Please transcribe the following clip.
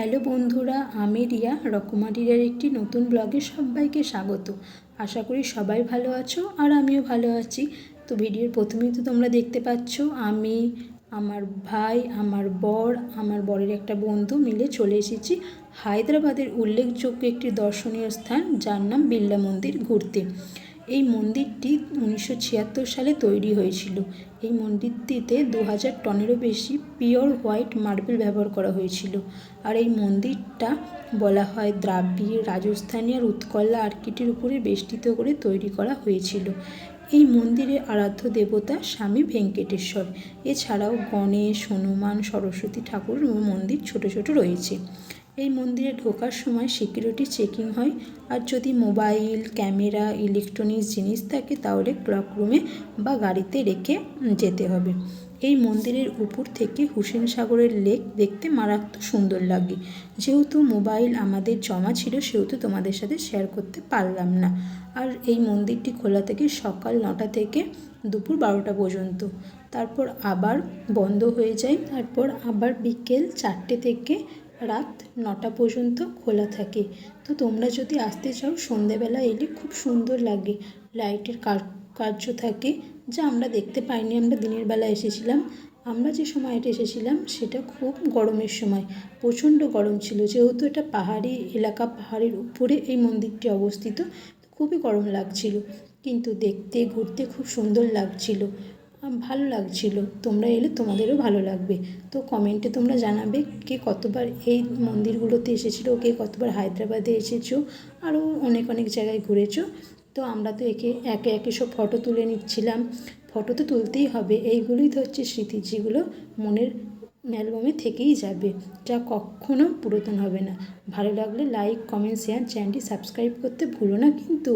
Hello বন্ধুরা, আমি রিয়া রকমারিয়ার একটি নতুন ব্লগে সবাইকে স্বাগত। আশা করি সবাই ভালো আছো আর আমিও ভালো আছি। তো ভিডিওর প্রথমেই তো তোমরা দেখতে পাচ্ছ, আমি, আমার ভাই, আমার বর, আমার বরের একটা বন্ধু মিলে চলে এসেছি হায়দ্রাবাদের উল্লেখযোগ্য একটি দর্শনীয় স্থান, যার নাম বিড়লা মন্দির ঘুরতে। এই মন্দিরটি উনিশশো ছিয়াত্তর সালে তৈরি হয়েছিল। এই মন্দিরটিতে দু হাজার টনেরও বেশি পিওর হোয়াইট মার্বেল ব্যবহার করা হয়েছিল। আর এই মন্দিরটা বলা হয় দ্রাবিড় রাজস্থানী আর উৎকলা আর্কিটের উপরে বেষ্টিত করে তৈরি করা হয়েছিল। এই মন্দিরের আরাধ্য দেবতা স্বামী ভেঙ্কটেশ্বর। এছাড়াও গণেশ, হনুমান, সরস্বতী ঠাকুর মন্দির ছোট ছোট রয়েছে। এই মন্দিরে ঢোকার সময় সিকিউরিটি চেকিং হয়। আর যদি মোবাইল ক্যামেরা ইলেকট্রনিক্স জিনিস থাকে, তাহলে ক্লক রুমে বা গাড়িতে রেখে যেতে হবে। এই মন্দিরের উপর থেকে হুসেন সাগরের লেক দেখতে মারাত্মক সুন্দর লাগে। যেহেতু মোবাইল আমাদের জমা ছিল, সেহেতু তোমাদের সাথে শেয়ার করতে পারলাম না। আর এই মন্দিরটি খোলা থেকে সকাল নটা থেকে দুপুর বারোটা পর্যন্ত। তারপর আবার বন্ধ হয়ে যায়। তারপর আবার বিকেল চারটে থেকে রাত নটা পর্যন্ত খোলা থাকে। তো তোমরা যদি আসতে চাও, সন্ধেবেলা এলে খুব সুন্দর লাগে। লাইটের কার্য থাকে যা আমরা দেখতে পাইনি। আমরা দিনের বেলা এসেছিলাম। আমরা যে সময়টা এসেছিলাম, সেটা খুব গরমের সময়। প্রচণ্ড গরম ছিল। যেহেতু এটা পাহাড়ি এলাকা, পাহাড়ের উপরে এই মন্দিরটি অবস্থিত, খুবই গরম লাগছিল। কিন্তু দেখতে, ঘুরতে খুব সুন্দর লাগছিল। ভালো লাগছিল, তোমরা এলে তোমাদেরও ভালো লাগবে। তো কমেন্টে তোমরা জানাবে কে কতবার এই মন্দিরগুলোতে এসেছিল, কে কতবার হায়দ্রাবাদে এসেছ, আরও অনেক অনেক জায়গায় ঘুরেছো। তো আমরা তো একে একে একে সব ফটো তুলে নিচ্ছিলাম। ফটো তো তুলতেই হবে, এইগুলোই তো হচ্ছে স্মৃতি, যেগুলো মনের অ্যালবামে থেকেই যাবে, যা কখনো পুরাতন হবে না। ভালো লাগলে লাইক কমেন্ট শেয়ার চ্যানেলটি সাবস্ক্রাইব করতে ভুলো না কিন্তু।